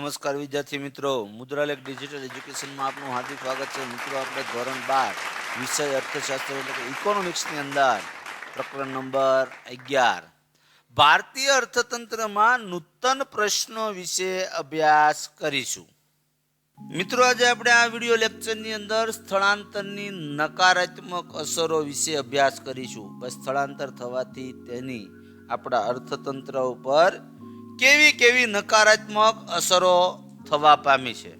નમસ્કાર વિદ્યાર્થી મિત્રો. મુદ્રાલેખ ડિજિટલ એજ્યુકેશનમાં આપનું હાર્દિક સ્વાગત છે. મિત્રો, આપણે ધોરણ બાર, વિષય અર્થશાસ્ત્ર એટલે કે ઇકોનોમિક્સની અંદર. પ્રકરણ નંબર અગિયાર. ભારતીય અર્થતંત્રમાં નૂતન પ્રશ્નો વિશે અભ્યાસ કરીશું. મિત્રો, આજે આપણે આ વીડિયો લેક્ચરની અંદર સ્થળાંતરની નકારાત્મક અસરો વિશે અભ્યાસ કરીશું. બસ સ્થળાંતર થવાથી તેની આપણા અર્થતંત્ર ઉપર કેવી કેવી નકારાત્મક અસરો થવા પામી છે?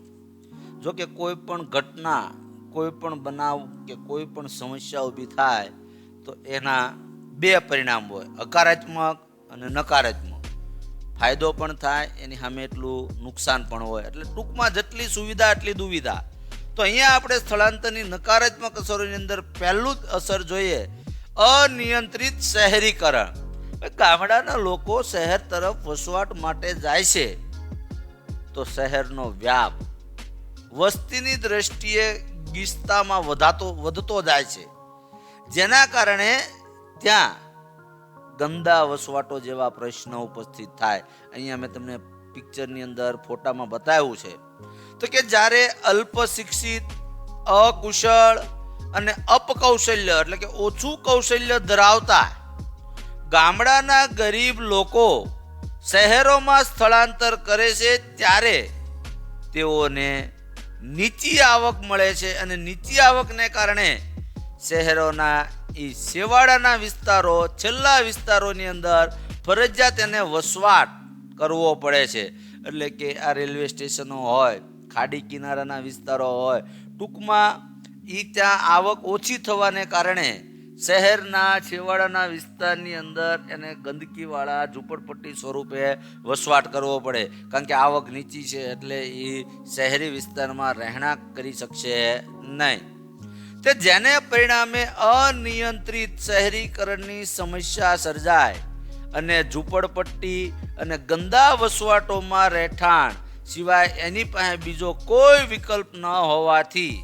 જો કે કોઈ પણ ઘટના, કોઈ પણ બનાવ કે કોઈ પણ સમસ્યા ઊભી થાય, તો એના બે પરિણામ હોય. હકારાત્મક અને નકારાત્મક. ફાયદો પણ થાય, એની સામે એટલું નુકસાન પણ હોય. એટલે ટૂંકમાં જેટલી સુવિધા, એટલી દુવિધા. તો અહીંયા આપણે સ્થળાંતરની નકારાત્મક અસરોની અંદર પહેલું જ અસર જોઈએ, અનિયંત્રિત શહેરીકરણ. ગામડાના લોકો શહેર તરફ વસવાટ માટે જાય છે, તો શહેરનો વ્યાપ વસ્તીની દ્રષ્ટિએ ગીચતામાં વધાતો, વધતો જાય છે. જેના કારણે ત્યાં ગંદા વસવાટો જેવા પ્રશ્નો ઉપસ્થિત થાય. અહીંયા મેં તમને પિક્ચરની અંદર ફોટામાં બતાવ્યું છે. તો કે જ્યારે અલ્પ શિક્ષિત, અકુશળ અને અપકૌશલ્ય એટલે કે ઓછું કૌશલ્ય ધરાવતા ગામડાના ગરીબ લોકો શહેરોમાં સ્થળાંતર કરે છે ત્યારે તેઓને નીચી આવક મળે છે અને નીચી આવકને કારણે શહેરોના એ છેવાડાના વિસ્તારો, છેલ્લા વિસ્તારોની અંદર ફરજિયાત એને વસવાટ કરવો પડે છે. એટલે કે આ રેલવે સ્ટેશનો હોય, ખાડી કિનારાના વિસ્તારો હોય, ટૂંકમાં એ ત્યાં આવક ઓછી થવાને કારણે શહેરના છેવાડાના વિસ્તારની અંદર એને ગંદકીવાળા ઝૂંપડપટ્ટી સ્વરૂપે વસવાટ કરવો પડે. કારણ કે આવક નીચી છે એટલે એ શહેરી વિસ્તારમાં રહેણાંક કરી શકશે નહીં. તે જેને પરિણામે અનિયંત્રિત શહેરીકરણની સમસ્યા સર્જાય અને ઝૂંપડપટ્ટી અને ગંદા વસવાટોમાં રહેઠાણ સિવાય એની પાસે બીજો કોઈ વિકલ્પ ન હોવાથી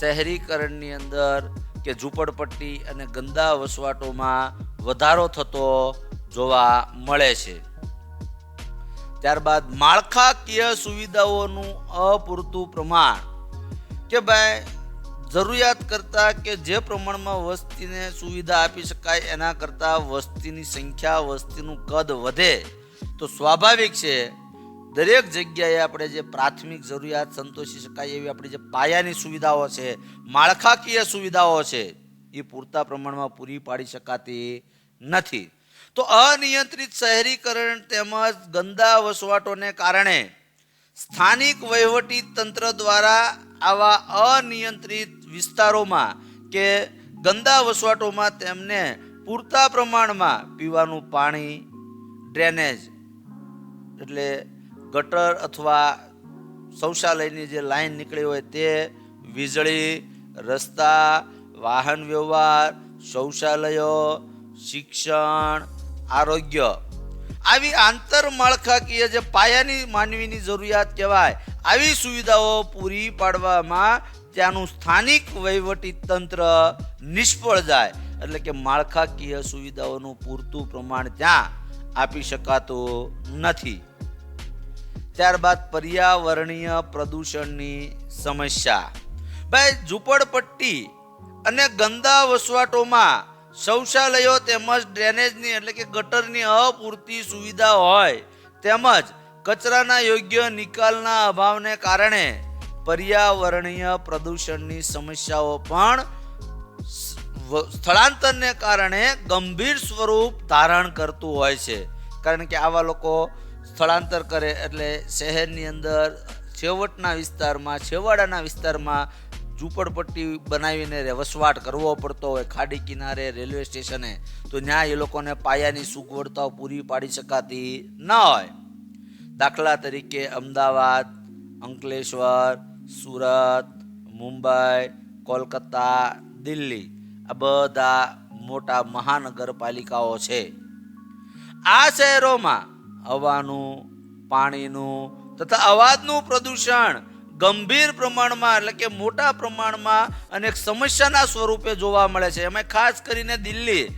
શહેરીકરણની અંદર કે ઝૂંપડપટ્ટી અને ગંદા વસવાટોમાં વધારો થતો જોવા મળે છે. ત્યારબાદ માળખાકીય સુવિધાઓનું અપૂરતું પ્રમાણ કે ભાઈ, જરૂરિયાત કરતાં કે જે પ્રમાણમાં વસ્તીને સુવિધા આપી શકાય એના કરતાં વસ્તીની સંખ્યા, વસ્તીનું કદ વધે તો સ્વાભાવિક છે દરેક જગ્યાએ આપણે જે પ્રાથમિક જરૂરિયાત સંતોષી શકાય એવી આપણી જે પાયાની સુવિધાઓ છે, માળખાકીય સુવિધાઓ છે, એ પૂરતા પ્રમાણમાં પૂરી પાડી શકાતી નથી. તો અનિયંત્રિત શહેરીકરણ તેમજ ગંદા વસવાટોને કારણે સ્થાનિક વહીવટી તંત્ર દ્વારા આવા અનિયંત્રિત વિસ્તારોમાં કે ગંદા વસવાટોમાં તેમને પૂરતા પ્રમાણમાં પીવાનું પાણી, ડ્રેનેજ, એટલે ગટર અથવા શૌચાલયની જે લાઈન નીકળી હોય તે વીજળી, રસ્તા, વાહન વ્યવહાર, શૌચાલયો, શિક્ષણ, આરોગ્ય. આવી આંતરમાળખાકીય જે પાયાની માનવીની જરૂરિયાત કહેવાય, આવી સુવિધાઓ પૂરી પાડવામાં ત્યાંનું સ્થાનિક વહીવટી તંત્ર નિષ્ફળ જાય. એટલે કે માળખાકીય સુવિધાઓનું પૂરતું પ્રમાણ ત્યાં આપી શકાતું નથી. ત્યારબાદ પર્યાવરણીય પ્રદૂષણની સમસ્યા. ભાઈ, ઝૂંપડપટ્ટી અને ગંદા વસવાટોમાં શૌચાલયો તેમજ ડ્રેનેજની એટલે કે ગટરની અપૂરતી સુવિધા હોય તેમજ કચરાના યોગ્ય નિકાલના અભાવને કારણે પર્યાવરણીય પ્રદૂષણની સમસ્યાઓ પણ સ્થળાંતરને કારણે ગંભીર સ્વરૂપ ધારણ કરતું હોય છે. કારણ કે આવા લોકો સ્થળાંતર કરે એટલે શહેરની અંદર છેવટના વિસ્તારમાં, છેવાડાના વિસ્તારમાં ઝૂંપડપટ્ટી બનાવીને વસવાટ કરવો પડતો હોય, ખાડી કિનારે, રેલવે સ્ટેશને, તો ત્યાં એ લોકોને પાયાની સગવડતાઓ પૂરી પાડી શકાતી ન હોય. દાખલા તરીકે અમદાવાદ, અંકલેશ્વર, સુરત, મુંબઈ, કોલકાતા, દિલ્હી આ બધા મોટા મહાનગરપાલિકાઓ છે. આ શહેરોમાં હવાનું, પાણીનું તથા અવાજનું પ્રદૂષણ ગંભીર પ્રમાણમાં એટલે કે મોટા પ્રમાણમાં અને એક સમસ્યાના સ્વરૂપે જોવા મળે છે. એમાં ખાસ કરીને દિલ્હી.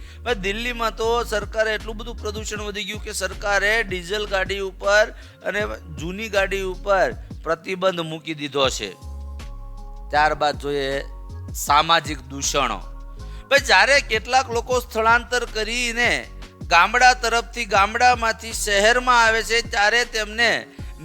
દિલ્હીમાં તો સરકારે એટલું બધું પ્રદૂષણ વધી ગયું કે સરકારે ડીઝલ ગાડી ઉપર અને જૂની ગાડી ઉપર પ્રતિબંધ મૂકી દીધો છે. ત્યારબાદ જોઈએ સામાજિક દૂષણો. ભાઈ, જ્યારે કેટલાક લોકો સ્થળાંતર કરીને ગામડા તરફથી ગામડામાંથી શહેરમાં આવે છે, ત્યારે તેમને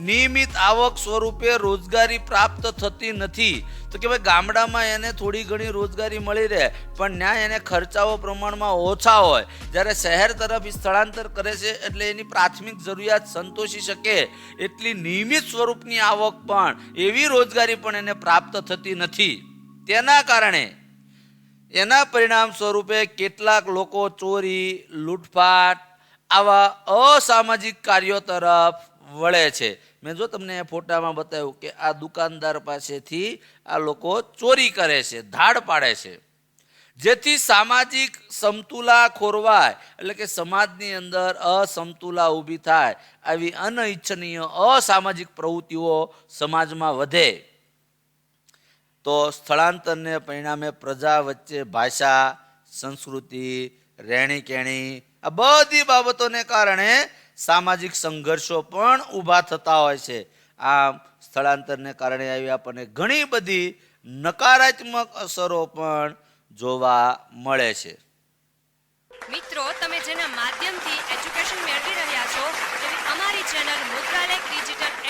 નિયમિત આવક સ્વરૂપે રોજગારી પ્રાપ્ત થતી નથી. તો કે ભાઈ, ગામડામાં એને થોડી ઘણી રોજગારી મળી રહે, પણ ત્યાં એને ખર્ચાઓ પ્રમાણમાં ઓછા હોય. જ્યારે શહેર તરફ સ્થળાંતર કરે છે, એટલે એની પ્રાથમિક જરૂરિયાત સંતોષી શકે એટલી નિયમિત સ્વરૂપની આવક પણ એવી રોજગારી પણ એને પ્રાપ્ત થતી નથી. તેના કારણે એના પરિણામ સ્વરૂપે કેટલાક લોકો ચોરી, લૂંટફાટ, આવા અસામાજિક કાર્યો તરફ વળે છે. મેં જો તમને ફોટામાં બતાવ્યું કે આ દુકાનદાર પાસેથી આ લોકો ચોરી કરે છે, ધાડ પાડે છે. જેથી સામાજિક સમતુલા ખોરવાય, એટલે કે સમાજની અંદર અસમતુલા ઊભી થાય, આવી અનઇચ્છનીય અસામાજિક પ્રવૃત્તિઓ સમાજમાં વધે. તો સ્થળાંતરને પરિણામે પ્રજા વચ્ચે ભાષા, સંસ્કૃતિ રહેણી કહેણી આ બધી બાબતોને કારણે સામાજિક સંઘર્ષો પણ ઊભા થતા હોય છે. આમ સ્થળાંતરને કારણે આવી આપણને ઘણી બધી નકારાત્મક અસરો પણ જોવા મળે છે. મિત્રો, તમે જેના માધ્યમથી એજ્યુકેશન મેળવી રહ્યા છો એવી અમારી ચેનલ મુદ્રાલેખ ડિજિટલ